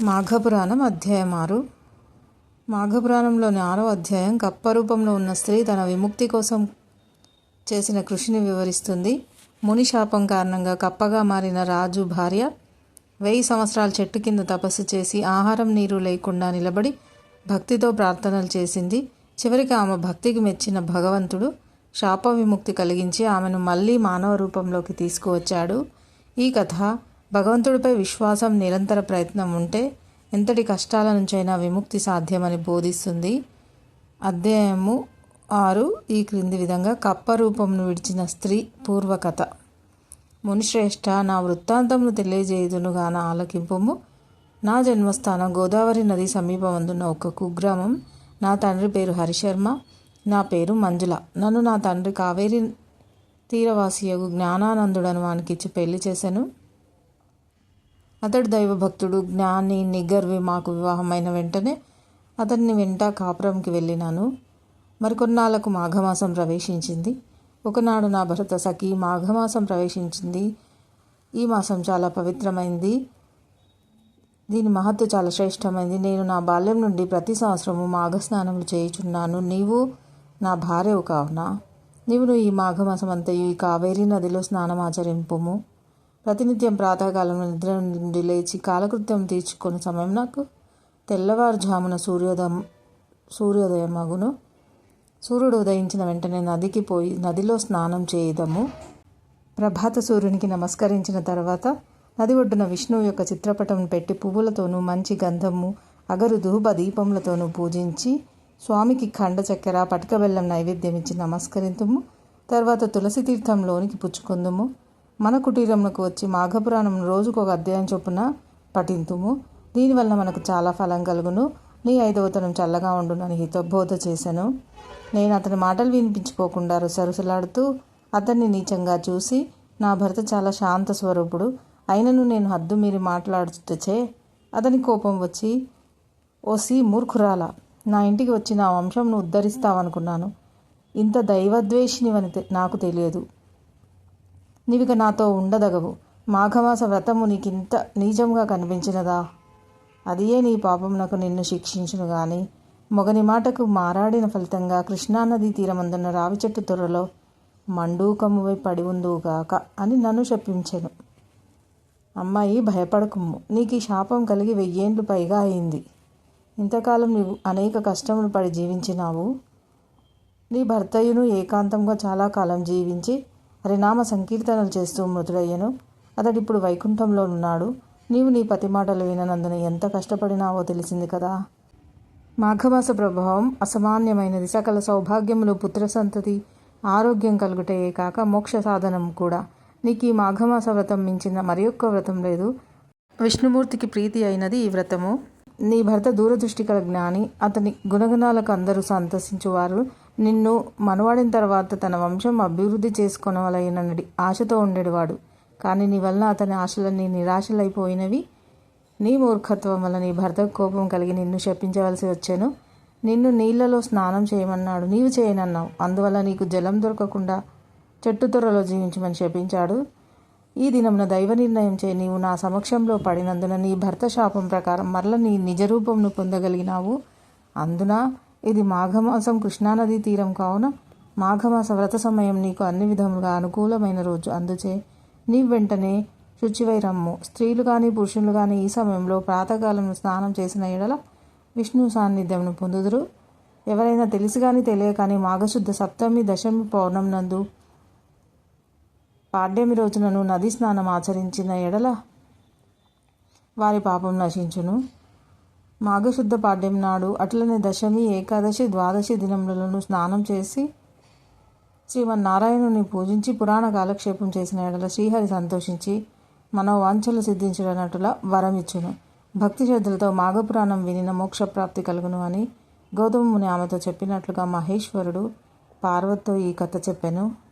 మాఘపురాణం అధ్యాయం ఆరు. మాఘపురాణంలోని ఆరో అధ్యాయం కప్ప రూపంలో ఉన్న స్త్రీ తన విముక్తి కోసం చేసిన కృషిని వివరిస్తుంది. ముని శాపం కారణంగా కప్పగా మారిన రాజు భార్య వెయ్యి సంవత్సరాల చెట్టు కింద తపస్సు చేసి ఆహారం నీరు లేకుండా నిలబడి భక్తితో ప్రార్థనలు చేసింది. చివరికి ఆమె భక్తికి మెచ్చిన భగవంతుడు శాప విముక్తి కలిగించి ఆమెను మళ్ళీ మానవ రూపంలోకి తీసుకువచ్చాడు. ఈ కథ భగవంతుడిపై విశ్వాసం నిరంతర ప్రయత్నం ఉంటే ఎంతటి కష్టాల నుంచైనా విముక్తి సాధ్యమని బోధిస్తుంది. అధ్యాయము ఆరు ఈ క్రింది విధంగా కప్ప రూపంను విడిచిన స్త్రీ పూర్వకథ. మునిశ్రేష్ఠ నా వృత్తాంతమును తెలియజేయుదునుగాన ఆలకింపుము. నా జన్మస్థానం గోదావరి నది సమీపమందున్న ఒక కుగ్రామం. నా తండ్రి పేరు హరిశర్మ నా పేరు మంజుల. నన్ను నా తండ్రి కావేరి తీరవాసియగు జ్ఞానానందుడను వానికిచ్చి పెళ్ళి చేశాను అతడు దైవభక్తుడు జ్ఞాని నిగర్వి మాకు వివాహమైన వెంటనే అతన్ని వెంట కాపురంకి వెళ్ళినాను. మరికొన్నాళ్ళకు మాఘమాసం ప్రవేశించింది. ఒకనాడు నా భరత సఖి మాఘమాసం ప్రవేశించింది. ఈ మాసం చాలా పవిత్రమైంది. దీని మహత్వ చాలా శ్రేష్టమైంది. నేను నా బాల్యం నుండి ప్రతి సంవత్సరము మాఘస్నానములు చేయుచున్నాను. నీవు నా భార్యవు కావునా. నీవును ఈ మాఘమాసం అంతయు ఈ కావేరీ నదిలో స్నానం ఆచరింపుము ప్రతినిత్యం ప్రాతకాలంలో నిద్ర నుండి లేచి కాలకృత్యం తీర్చుకునే సమయం నాకు తెల్లవారుజామున సూర్యోదయం సూర్యోదయమగును సూర్యుడు ఉదయించిన వెంటనే నదికి పోయి నదిలో స్నానం చేయదము. ప్రభాత సూర్యునికి నమస్కరించిన తర్వాత నది ఒడ్డున విష్ణువు యొక్క చిత్రపటం పెట్టి పువ్వులతోనూ మంచి గంధము అగరు ధూప దీపములతోనూ పూజించి స్వామికి ఖండ చక్కెర పటిక బెల్లం నైవేద్యం ఇచ్చి నమస్కరింతుము. తర్వాత తులసి తీర్థంలోనికి పుచ్చుకుందుము. మన కుటీరంలోకి వచ్చి మాఘపురాణం రోజుకు ఒక అధ్యాయం చొప్పున పఠింతుము. దీనివల్ల మనకు చాలా ఫలం కలుగును. నీ ఐదవతనం చల్లగా ఉండునని హితబోధ చేశాను నేను అతని మాటలు వినిపించుకోకుండా రుసరుసలాడుతూ అతన్ని నీచంగా చూసి నా భర్త చాలా శాంత స్వరూపుడు. అయినను నేను హద్దు మీరి మాట్లాడుతచే అతని కోపం వచ్చి ఓసి మూర్ఖురాల నా ఇంటికి వచ్చి నా వంశంను ఉద్ధరిస్తావనుకున్నాను. ఇంత దైవద్వేషినివని నాకు తెలియదు. నీవిక నాతో ఉండదగవు. మాఘమాస వ్రతము నీకింత నీచంగా కనిపించినదా? అదియే నీ పాపమునకు నిన్ను శిక్షించును గాని మొగని మాటకు మారాడిన ఫలితంగా కృష్ణానదీ తీరమందున్న రావి చెట్టు తొర్రలో మండూకమువై పడి ఉందువుగాక అని నన్ను శపించెను. అమ్మాయి భయపడకుమ్ము. నీకు ఈ శాపం కలిగి వెయ్యేండ్లు పైగా అయింది. ఇంతకాలం నీవు అనేక కష్టములు పడి జీవించినావు. నీ భర్తయును ఏకాంతంగా చాలా కాలం జీవించి హరినామ సంకీర్తనలు చేస్తూ మృతుడయ్యను. అతడిప్పుడు వైకుంఠంలో ఉన్నాడు. నీవు నీ పతి మాటలు విననందున ఎంత కష్టపడినావో తెలిసింది కదా. మాఘమాస ప్రభావం అసామాన్యమైనది. సకల సౌభాగ్యములు పుత్ర సంతతి ఆరోగ్యం కలుగుటయే కాక మోక్ష సాధనం కూడా. నీకు ఈ మాఘమాస వ్రతం మించిన మరి ఒక్క వ్రతం లేదు. విష్ణుమూర్తికి ప్రీతి అయినది ఈ వ్రతము. నీ భర్త దూరదృష్టి కల జ్ఞాని అతని గుణగుణాలకు అందరూ సంతసించువారు. నిన్ను మనవాడిన తర్వాత తన వంశం అభివృద్ధి చేసుకొనవలయనడి ఆశతో ఉండేవాడు. కానీ నీ వలన అతని ఆశలన్నీ నిరాశలైపోయినవి. నీ మూర్ఖత్వం వల్ల నీ భర్తకు కోపం కలిగి నిన్ను శపించవలసి వచ్చాను. నిన్ను నీళ్ళలో స్నానం చేయమన్నాడు. నీవు చేయనన్నావు. అందువల్ల నీకు జలం దొరకకుండా చెట్టు త్వరలో జీవించమని శపించాడు. ఈ దినమున దైవ నిర్ణయం చే నీవు నా సమక్షంలో పడినందున నీ భర్త శాపం ప్రకారం మరల నీ నిజ రూపంను పొందగలిగినావు. అందున ఇది మాఘమాసం కృష్ణానదీ తీరం కావున మాఘమాస వ్రత సమయం నీకు అన్ని విధములుగా అనుకూలమైన రోజు. అందుచే నీ వెంటనే శుచివై రమ్ము. స్త్రీలు కానీ పురుషులు కానీ ఈ సమయంలో ప్రాతకాలంలో స్నానం చేసిన ఎడల విష్ణు సాన్నిధ్యంను పొందుదురు. ఎవరైనా తెలిసి కానీ తెలియకని కానీ మాఘశుద్ధ సప్తమి దశమి పౌర్ణం నందు పాడ్యమి రోజునను నది స్నానం ఆచరించిన ఎడల వారి పాపం నశించును. మాఘశుద్ధ పాడ్యం నాడు అట్లనే దశమి ఏకాదశి ద్వాదశి దినములను స్నానం చేసి శ్రీమన్నారాయణుని పూజించి పురాణ కాలక్షేపం చేసిన ఎడల శ్రీహరి సంతోషించి మనోవాంఛలు సిద్ధించడనటుల వరమిచ్చును. భక్తి శ్రద్ధలతో మాఘపురాణం వినిన మోక్షప్రాప్తి కలుగును అని గౌతమ ముని ఆమెతో చెప్పినట్లుగా మహేశ్వరుడు పార్వతితో ఈ కథ చెప్పాను.